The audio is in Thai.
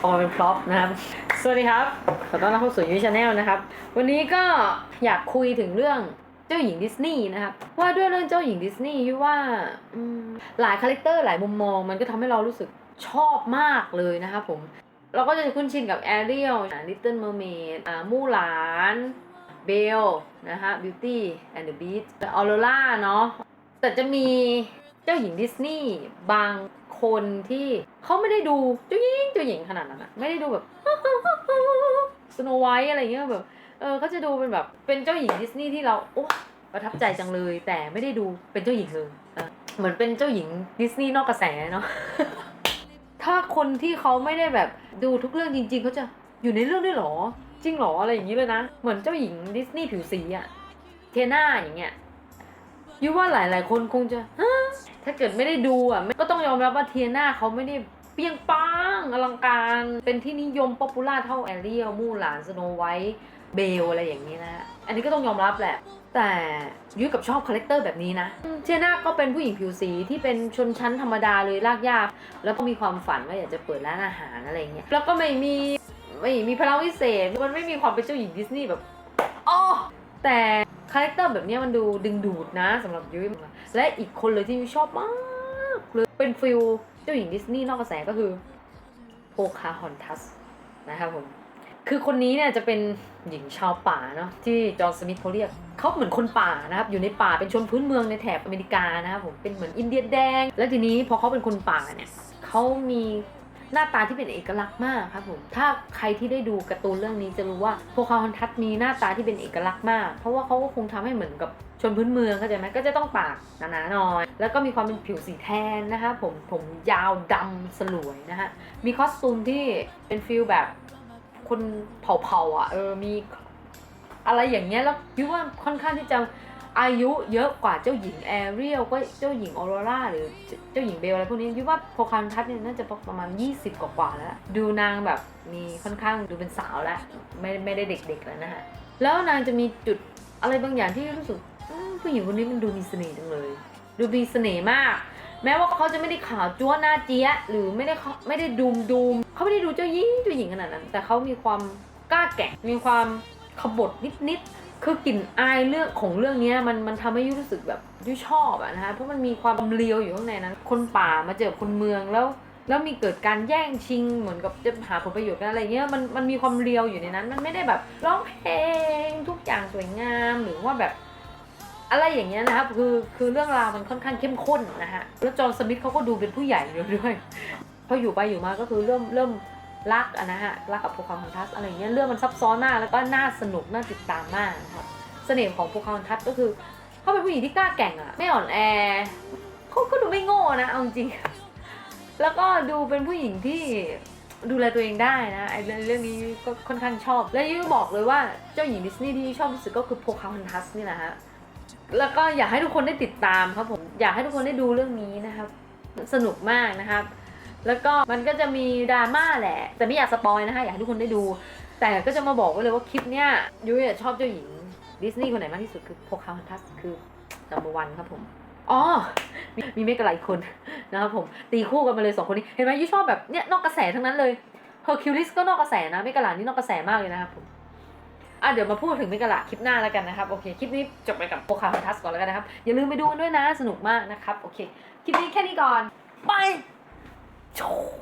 ออกมาเป็นพร็อพนะครับ สวัสดีครับ ขอต้อนรับเข้าสู่ยูชาแนลนะครับ วันนี้ก็อยากคุยถึงเรื่องเจ้าหญิงดิสนีย์นะครับ ว่าด้วยเรื่องเจ้าหญิงดิสนีย์ที่ว่าหลายคาแรคเตอร์หลายมุมมอง มันก็ทำให้เรารู้สึกชอบมากเลยนะครับผม เราก็จะคุ้นชินกับแอเรียลลิตเติ้ลเมอร์เมดมู่หลานเบลนะฮะบิวตี้แอนด์เดอะบีสออโรล่าเนาะแต่จะมี จ้าหญิงดิสนีย์บางคนที่เขาไม่ได้ดูเจ้าหญิงเจ้าหญิงขนาดนั้นอะไม่ได้ดูแบบสโนไวท์อะไรเงี้ยแบบเออเขาจะดูเป็นแบบเป็นเจ้าหญิงดิสนีย์ที่เราโอ้ประทับใจจังเลย แต่ไม่ได้ดูเป็นเจ้าหญิงเลยเหมือนเป็นเจ้าหญิงดิสนีย์นอกกระแสเนาะถ้าคนที่เขาไม่ได้แบบดูทุกเรื่องจริง ๆเขาจะอยู่ในเรื่องด้วยหรอ จริงหรออะไรอย่างนี้เลยนะ เหมือนเจ้าหญิงดิสนีย์ผิวสีอะเทน่าอย่างเงี้ยยูว่าหลายๆคนคงจะฮะ ถ้าเกิดไม่ได้ดูอะก็ต้องยอมรับว่าเทียนาเขาไม่ได้เปี้ยงปังอลังการ เป็นที่นิยมป๊อปปูล่าเท่าแอรียลมู่หลานสโนไวท์เบลอะไรอย่างนี้นะ อันนี้ก็ต้องยอมรับแหละ แต่ยุ้ยกับชอบคาแรคเตอร์แบบนี้นะ เทียนาก็เป็นผู้หญิงผิวสีที่เป็นชนชั้นธรรมดาเลยลากยาก แล้วก็มีความฝันว่าอยากจะเปิดร้านอาหารอะไรอย่างเงี้ย แล้วก็ไม่มีไม่มีพลังวิเศษ มันไม่มีความเป็นเจ้าหญิงดิสนีย์แบบอ๋อแต่ คาแรคเตอร์แบบนี้มันดูดึงดูดนะสำหรับยุ้ยและอีกคนเลยที่ยุ้ยชอบมากเลยเป็นฟิลเจ้าหญิงดิสนีย์นอกกระแสก็คือโพคาฮอนทัสนะครับผมคือคนนี้เนี่ยจะเป็นหญิงชาวป่าเนาะที่จอห์นสมิธเขาเรียกเขาเหมือนคนป่านะครับ อยู่ในป่าเป็นชนพื้นเมืองในแถบอเมริกานะครับผมเป็นเหมือนอินเดียแดง และทีนี้พอเขาเป็นคนป่าเนี่ยเขามี หน้าตาที่เป็นเอกลักษณ์มากครับผมถ้าใครที่ได้ดูการ์ตูนเรื่องนี้จะรู้ว่าโพคาฮอนทัสมีหน้าตาที่เป็นเอกลักษณ์มาก เพราะว่าเขาก็คงทำให้เหมือนกับชนพื้นเมืองเข้าใจไหมก็จะต้องปากหนาๆหน่อย แล้วก็มีความเป็นผิวสีแทนนะคะผมผมยาวดำสลวยนะฮะมีคอสตูมที่เป็นฟิลแบบคนเผาๆอะเออมีอะไรอย่างเงี้ยแล้วคิดว่าค่อนข้างที่จะ อายุเยอะกว่าเจ้าหญิงแอเรียลก็เจ้าหญิงออโรราหรือเจ้าหญิงเบลอะไรพวกนี้คิดว่าโพคันทัสเนี่ยน่าจะประมาณ 20 กว่าๆแล้ว ดูนางแบบมีค่อนข้างดูเป็นสาวแล้วไม่ไม่ได้เด็กๆแล้วนะฮะแล้วนางจะมีจุดอะไรบางอย่างที่รู้สึกผู้หญิงคนนี้มันดูมีเสน่ห์จังเลย ดูมีเสน่ห์มาก แม้ว่าเขาจะไม่ได้ขาวจั๊วหน้าเจี๊ยะหรือไม่ได้เขาไม่ได้ดูมดูมเขาไม่ได้ดูเจ้าหญิงเจ้าหญิงขนาดนั้น แต่เขามีความกล้าแกร่งมีความขบถนิดนิดๆ คือกลิ่นอายเรื่องของเรื่องนี้มันมันทำให้ยุรู้สึกแบบยุชอบอะนะคะเพราะมันมีความเลียวอยู่ข้างในนั้น คนป่ามาเจอคนเมืองแล้ว แล้วมีเกิดการแย่งชิงเหมือนกับจะหาผลประโยชน์กันอะไรเงี้ยมันมันมีความเรียวอยู่ในนั้น มันไม่ได้แบบร้องเพลงทุกอย่างสวยงามหรือว่าแบบ อะไรอย่างเงี้ยนะครับคือคือเรื่องราวมันค่อนข้างเข้มข้นนะฮะแล้วจอห์นสมิธเขาก็ดูเป็นผู้ใหญ่อยู่ด้วยพออยู่ไปอยู่มาก็คือเริ่มเริ่ม รักอะนะฮะรักกับโพคาฮอนทัสอะไรเงี้ยเรื่องมันซับซ้อนมากแล้วก็น่าสนุกน่าติดตามมากนะครับเสน่ห์ของโพคาฮอนทัสก็คือเขาเป็นผู้หญิงที่กล้าแกร่งอะไม่อ่อนแอเขาก็ดูไม่โง่นะเอาจริงแล้วก็ดูเป็นผู้หญิงที่ดูแลตัวเองได้นะไอ้เรื่องเรื่องนี้ก็ค่อนข้างชอบ และยิ่บอกเลยว่าเจ้าหญิงดิสนีย์ที่ชอบที่สุดก็คือโพคาฮอนทัสนี่แหละฮะแล้วก็อยากให้ทุกคนได้ติดตามครับผมอยากให้ทุกคนได้ดูเรื่องนี้นะครับ สนุกมากนะครับ แล้วก็มันก็จะมีดราม่าแหละ แต่ไม่อยากสปอยนะคะอยากให้ทุกคนได้ดู แต่ก็จะมาบอกไว้เลยว่าคลิปเนี้ยยุ้ยชอบเจ้าหญิงดิสนีย์คนไหนมากที่สุดคือโพคาฮอนทัสคือ number one ครับผมอ๋อ มีมีเมกะหลายคนนะครับผม ตีคู่กันมาเลยสองคนนี้ เห็นไหมยุชอบแบบเนี้ยนอกกระแสทั้งนั้นเลยเฮอร์คิวลิสก็นอกกระแสนะเมกะหลานี่นอกกระแสมากเลยนะครับผมอะเดี๋ยวมาพูดถึงเมกะละคลิปหน้าแล้วกันนะครับ โอเค คลิปนี้จบไปกับโปคาฮันทัสก่อนแล้วกันนะครับ อย่าลืมไปดูกันด้วยนะ สนุกมากนะครับ โอเค คลิปนี้แค่นี้ก่อน ไป โชว์